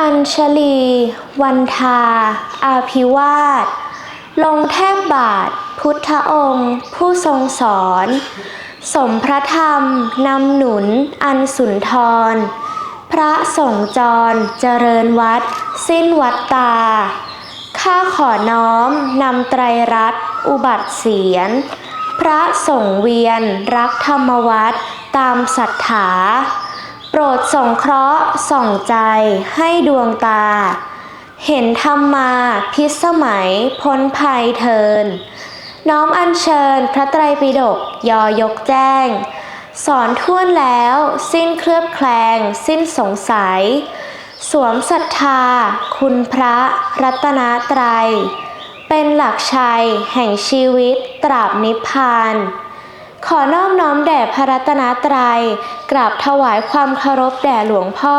อัญชลี วันทา อาภิวาสลงแทบบาท พุทธองค์ ผู้ทรงสอน สมพระธรรม นำหนุน อันสุนทร พระสงฆ์จร เจริญวัด สิ้นวัดตา ข้าขอน้อม นำไตรรัตน์อุบัติเสียน พระสงฆ์เวียน รักธรรมวัด ตามศรัทธา โปรดส่งเคราะห์ส่องใจให้ดวงตา เห็นธรรมมาพิสมัยพ้นภัยเทิน น้อมอัญเชิญพระไตรปิฎกยอยกแจ้ง สอนท่วนแล้วสิ้นเคลือบแคลง สิ้นสงสัย สวมศรัทธา คุณพระรัตนตรัย เป็นหลักชัยแห่งชีวิตตราบนิพพาน ขอนอบน้อมแด่พระรัตนตรัย กราบถวายความเคารพแด่หลวงพ่อ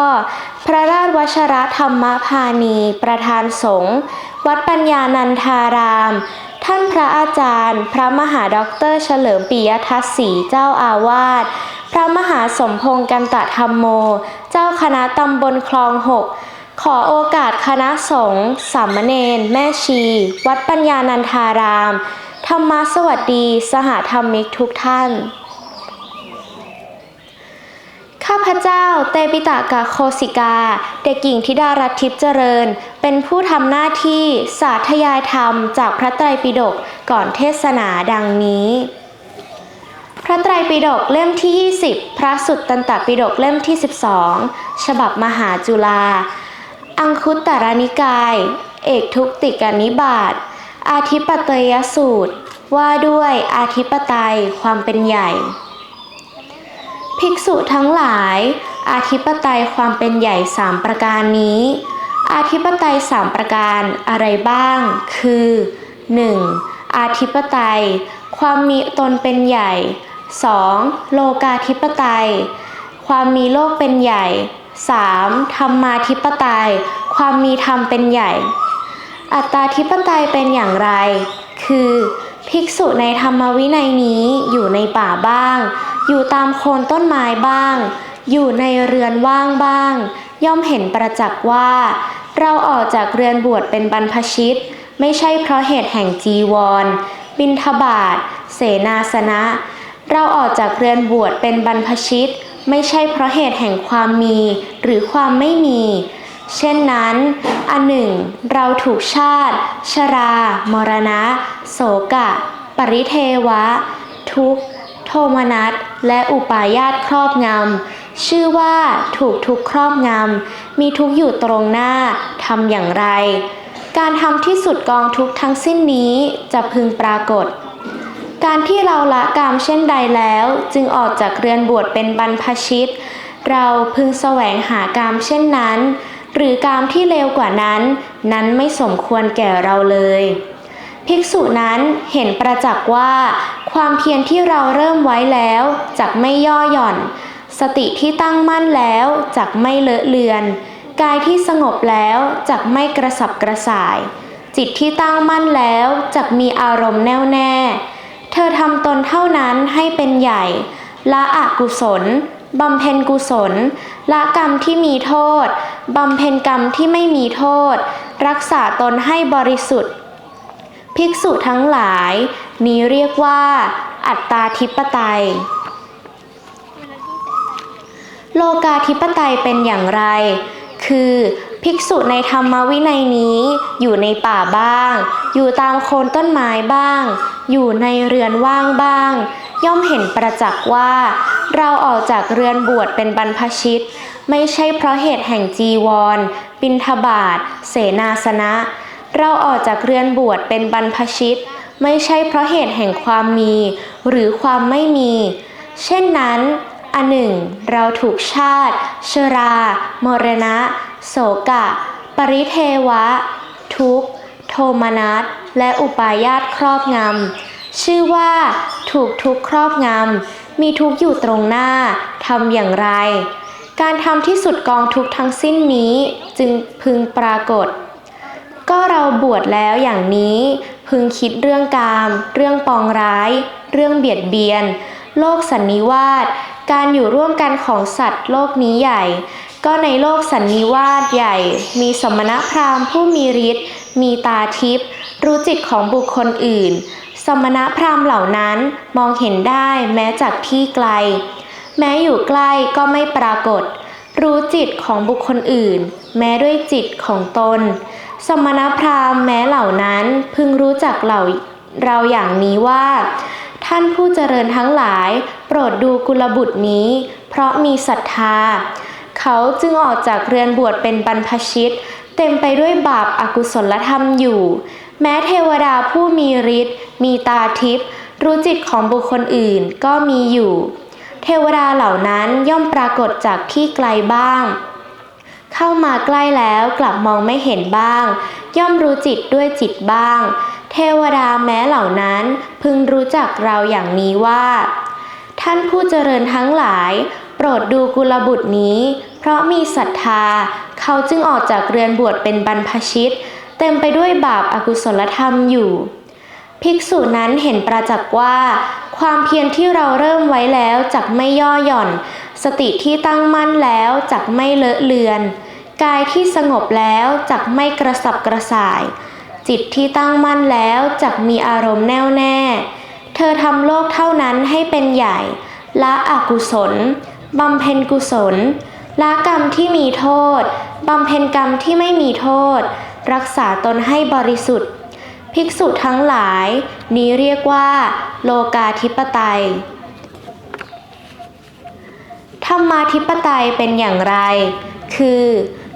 พระราชวชรธรรมพานี ประธานสงฆ์ วัดปัญญานันทาราม ท่านพระอาจารย์ พระมหาด็อกเตอร์เฉลิมปิยทัศน์ศรีเจ้าอาวาส พระมหาสมพงษ์กันตะธรรมโม เจ้าคณะตำบลคลองหกขอโอกาสคณะสงฆ์สามเณรแม่ชี วัดปัญญานันทาราม รรมะสวัสดีสหธรรมิกทุกท่าน ข้าพเจ้าเตปิตากาโคสิกา เด็กหญิงธิดารัตทิพย์เจริญ เป็นผู้ทำหน้าที่สาธยายธรรมจากพระไตรปิฎกก่อนเทศนาดังนี้พระไตรปิฎกเล่มที่ 20 พระสุตตันตปิฎกเล่มที่ 12 ฉบับมหาจุฬา อังคุตตรนิกาย เอกทุกติกานิบาต อาธิปไตยสูตรว่าด้วยอาธิปไตยความเป็นใหญ่ ภิกษุทั้งหลาย อาธิปไตยความเป็นใหญ่สามประการนี้ อาธิปไตยสามประการอะไรบ้าง คือ 1. อาธิปไตย ความมีตนเป็นใหญ่ 2. โลกาธิปไตย ความมีโลกเป็นใหญ่ 3. ธรรมาธิปไตย ความมีธรรมเป็นใหญ่ อัตตาธิปไตยเป็นอย่างไร คือ ภิกษุในธรรมวินัยนี้อยู่ในป่าบ้าง อยู่ตามโคนต้นไม้บ้าง อยู่ในเรือนว่างบ้าง ย่อมเห็นประจักษ์ว่า เราออกจากเรือนบวชเป็นบรรพชิต ไม่ใช่เพราะเหตุแห่งจีวร บิณฑบาตเสนาสนะ เราออกจากเรือนบวชเป็นบรรพชิต ไม่ใช่เพราะเหตุแห่งความมี หรือความไม่มี เช่นนั้น อันหนึ่ง เราถูกชาติ ชรา มรณะ โสกะ ปริเทวะ ทุกขโทมนัส และอุปาญาตครอบงำ ชื่อว่าถูกทุกครอบงำ มีทุกอยู่ตรงหน้า ทำอย่างไร การทำที่สุดกองทุกทั้งสิ้นนี้จะพึงปรากฏการที่เราละกามเช่นใดแล้ว จึงออกจากเรือนบวชเป็นบรรพชิต เราพึงแสวงหากามเช่นนั้น หรือกามที่เลวกว่านั้น นั้นไม่สมควรแก่เราเลย ภิกษุนั้นเห็นประจักษ์ว่า ความเพียรที่เราเริ่มไว้แล้วจักไม่ย่อหย่อน สติที่ตั้งมั่นแล้วจักไม่เลอะเลือน กายที่สงบแล้วจักไม่กระสับกระส่าย จิตที่ตั้งมั่นแล้วจักมีอารมณ์แน่วแน่ เธอทำตนเท่านั้นให้เป็นใหญ่ละอกุศล บำเพ็ญกุศล ละกรรมที่มีโทษ บำเพ็ญกรรมที่ไม่มีโทษ รักษาตนให้บริสุทธิ์ ภิกษุทั้งหลาย นี้เรียกว่า อัตตาธิปไตย โลกาธิปไตยเป็นอย่างไร คือภิกษุในธรรมวินัยนี้อยู่ในป่าบ้าง อยู่ตามโคนต้นไม้บ้าง อยู่ในเรือนว่างบ้าง ย่อมเห็นประจักษ์ว่า เราออกจากเรือนบวชเป็นบรรพชิต ไม่ใช่เพราะเหตุแห่งจีวร บิณฑบาตเสนาสนะ เราออกจากเรือนบวชเป็นบรรพชิต ไม่ใช่เพราะเหตุแห่งความมี หรือความไม่มี เช่นนั้นอันหนึ่ง เราถูกชาติ ชรา มรณะ โสกะ ปริเทวะ ทุกขโทมนัสและอุปาญาตครอบงำ ชื่อว่า ถูกทุกครอบงำมีทุกอยู่ตรงหน้าทำอย่างไร การทำที่สุดกองทุกทั้งสิ้นนี้จึงพึงปรากฏ ก็เราบวชแล้วอย่างนี้ พึงคิดเรื่องกาม เรื่องปองร้าย เรื่องเบียดเบียน โลกสันนิวาสการอยู่ร่วมกันของสัตว์โลกนี้ใหญ่ ก็ในโลกสันนิวาสใหญ่ มีสมณพราหมณ์ผู้มีฤทธิ์มีตาทิพย์รู้จิตของบุคคลอื่น สมณะพราหมณ์เหล่านั้นมองเห็นได้แม้จากที่ไกล แม้อยู่ใกล้ก็ไม่ปรากฏ รู้จิตของบุคคลอื่น แม้ด้วยจิตของตน สมณพราหมณ์แม้เหล่านั้นพึงรู้จักเหล่าเราอย่างนี้ว่า ท่านผู้เจริญทั้งหลาย โปรดดูกุลบุตรนี้ เพราะมีศรัทธา เขาจึงออกจากเรือนบวชเป็นบรรพชิต เต็มไปด้วยบาปอากุศลธรรมอยู่ แม้เทวดาผู้มีฤทธิ์มีตาทิพย์รู้จิตของบุคคลอื่นก็มีอยู่ เทวดาเหล่านั้นย่อมปรากฏจากที่ไกลบ้าง เข้ามาใกล้แล้วกลับมองไม่เห็นบ้าง ย่อมรู้จิตด้วยจิตบ้าง เทวดาแม้เหล่านั้นพึงรู้จักเราอย่างนี้ว่า ท่านผู้เจริญทั้งหลาย โปรดดูกุลบุตรนี้ เพราะมีศรัทธา เขาจึงออกจากเรือนบวชเป็นบรรพชิต เต็มไปด้วยบาปอากุศลธรรมอยู่ ภิกษุนั้นเห็นประจักษ์ว่า ความเพียรที่เราเริ่มไว้แล้วจักไม่ย่อหย่อน สติที่ตั้งมั่นแล้วจักไม่เลอะเลือน กายที่สงบแล้วจักไม่กระสับกระส่าย จิตที่ตั้งมั่นแล้วจักมีอารมณ์แน่วแน่ เธอทำโลกเท่านั้นให้เป็นใหญ่ละอกุศลบำเพ็ญกุศลละกรรมที่มีโทษบำเพ็ญกรรมที่ไม่มีโทษ รักษาตนให้บริสุทธิ์ ภิกษุทั้งหลาย นี้เรียกว่า โลกาธิปไตย ธรรมาธิปไตยเป็นอย่างไร คือ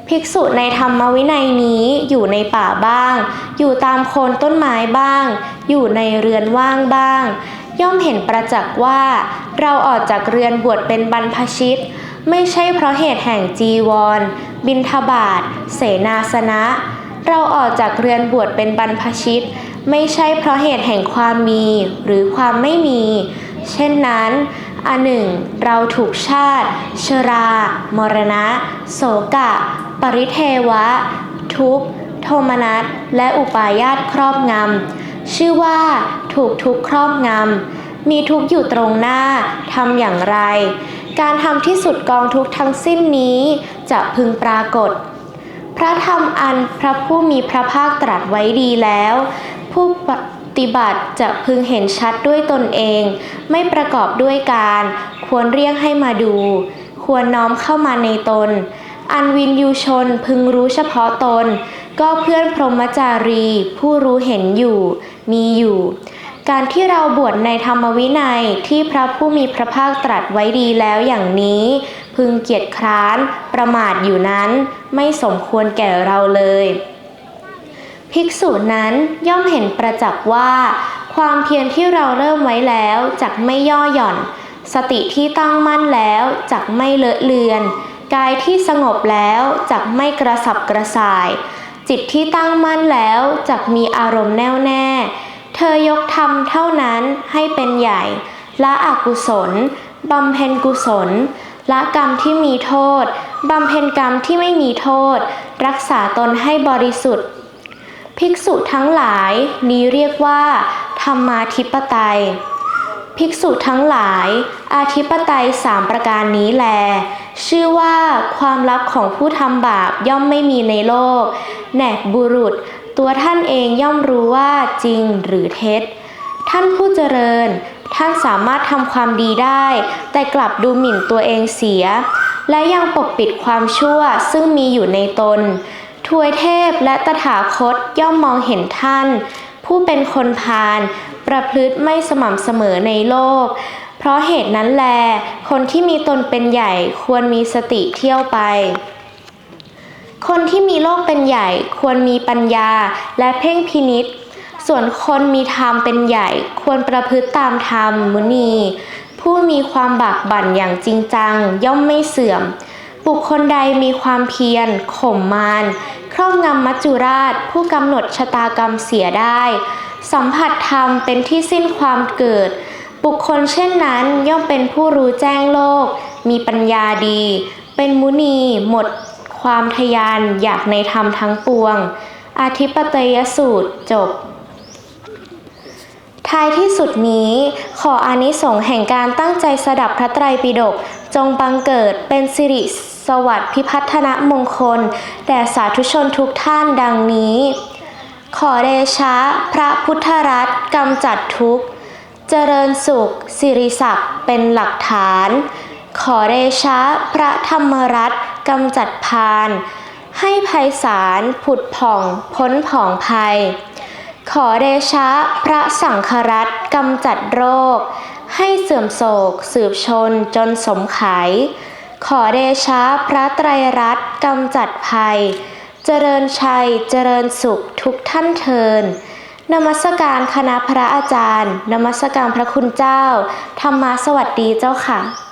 ภิกษุในธรรมวินัยนี้อยู่ในป่าบ้าง อยู่ตามโคนต้นไม้บ้าง อยู่ในเรือนว่างบ้าง ย่อมเห็นประจักษ์ว่า เราออกจากเรือนบวชเป็นบรรพชิต ไม่ใช่เพราะเหตุแห่งจีวร บินทบาทเสนาสนะ เราออกจากเรือนบวชเป็นบรรพชิต ไม่ใช่เพราะเหตุแห่งความมีหรือความไม่มี เช่นนั้น อันหนึ่ง เราถูกชาติ ชรา มรณะ โสกะ ปริเทวะ ทุกข์โทมนัสและอุปาญาตครอบงำ ชื่อว่าถูกทุกข์ครอบงำ มีทุกข์อยู่ตรงหน้าทำอย่างไร การทำที่สุดกองทุกข์ทั้งสิ้นนี้จะพึงปรากฏ พระธรรมอันพระผู้มีพระภาคตรัสไว้ดีแล้ว ผู้ปฏิบัติจะพึงเห็นชัดด้วยตนเอง ไม่ประกอบด้วยการ ควรเรียกให้มาดู ควรน้อมเข้ามาในตน อันวินยูชนพึงรู้เฉพาะตน ก็เพื่อนพรหมจารี ผู้รู้เห็นอยู่ มีอยู่ การที่เราบวชในธรรมวินัยที่พระผู้มีพระภาคตรัสไว้ดีแล้วอย่างนี้ พึงเกียจคร้าน ประมาทอยู่นั้น ไม่สมควรแก่เราเลย ภิกษุนั้นย่อมเห็นประจักษ์ว่า ความเพียรที่เราเริ่มไว้แล้วจักไม่ย่อหย่อน สติที่ตั้งมั่นแล้วจักไม่เลอะเลือน กายที่สงบแล้วจักไม่กระสับกระส่าย จิตที่ตั้งมั่นแล้วจักมีอารมณ์แน่วแน่ เธอยกธรรมเท่านั้นให้เป็นใหญ่ละอกุศลบำเพ็ญกุศล ละกรรมที่มีโทษ บำเพ็ญกรรมที่ไม่มีโทษ รักษาตนให้บริสุทธิ์ ภิกษุทั้งหลายนี้เรียกว่า ธรรมาธิปไตย ภิกษุทั้งหลาย อาธิปไตยสามประการนี้แล ชื่อว่าความลับของผู้ทำบาปย่อมไม่มีในโลกแหนกบุรุษ ตัวท่านเองย่อมรู้ว่าจริงหรือเท็จ ท่านผู้เจริญ ท่านสามารถทำความดีได้ แต่กลับดูหมิ่นตัวเองเสีย และยังปกปิดความชั่วซึ่งมีอยู่ในตน ทวยเทพและตถาคตย่อมมองเห็นท่าน ผู้เป็นคนพาลประพฤติไม่สม่ำเสมอในโลก เพราะเหตุนั้นแล คนที่มีตนเป็นใหญ่ควรมีสติเที่ยวไป คนที่มีโลกเป็นใหญ่ควรมีปัญญาและเพ่งพินิษ ส่วนคนมีธรรมเป็นใหญ่ควรประพฤติตามธรรมมุนี ผู้มีความบากบั่นอย่างจริงจัง ย่อมไม่เสื่อม บุคคลใดมีความเพียรข่มมารครอบงำมัจจุราช ผู้กำหนดชะตากรรมเสียได้ สัมผัสธรรมเป็นที่สิ้นความเกิด บุคคลเช่นนั้นย่อมเป็นผู้รู้แจ้งโลก มีปัญญาดี เป็นมุนีหมดความทยานอยากในธรรมทั้งปวงอาทิปไตยสูตรจบ ท้ายที่สุดนี้ ขออานิสงส์แห่งการตั้งใจสดับพระไตรปิฎกจงบังเกิดเป็นสิริสวัสดิ์พิพัฒนมงคล แด่สาธุชนทุกท่านดังนี้ ขอเดชะ พระพุทธรัตน์กำจัดทุกข์ เจริญสุข สิริศักดิ์เป็นหลักฐาน ขอเดชะ พระธรรมรัตน์กำจัดพาน ให้ภัยสารผุดผ่องพ้นผ่องภัย ขอเดชะพระสังฆรัตกำจัดโรค ให้เสื่อมโศก สืบชนจนสมไขขอเดชะพระไตรรัตน์กำจัดภัย เจริญชัยเจริญสุขทุกท่านเทินนมัสการคณะพระอาจารย์ นมัสการพระคุณเจ้า ธรรมาสวัสดีเจ้าค่ะ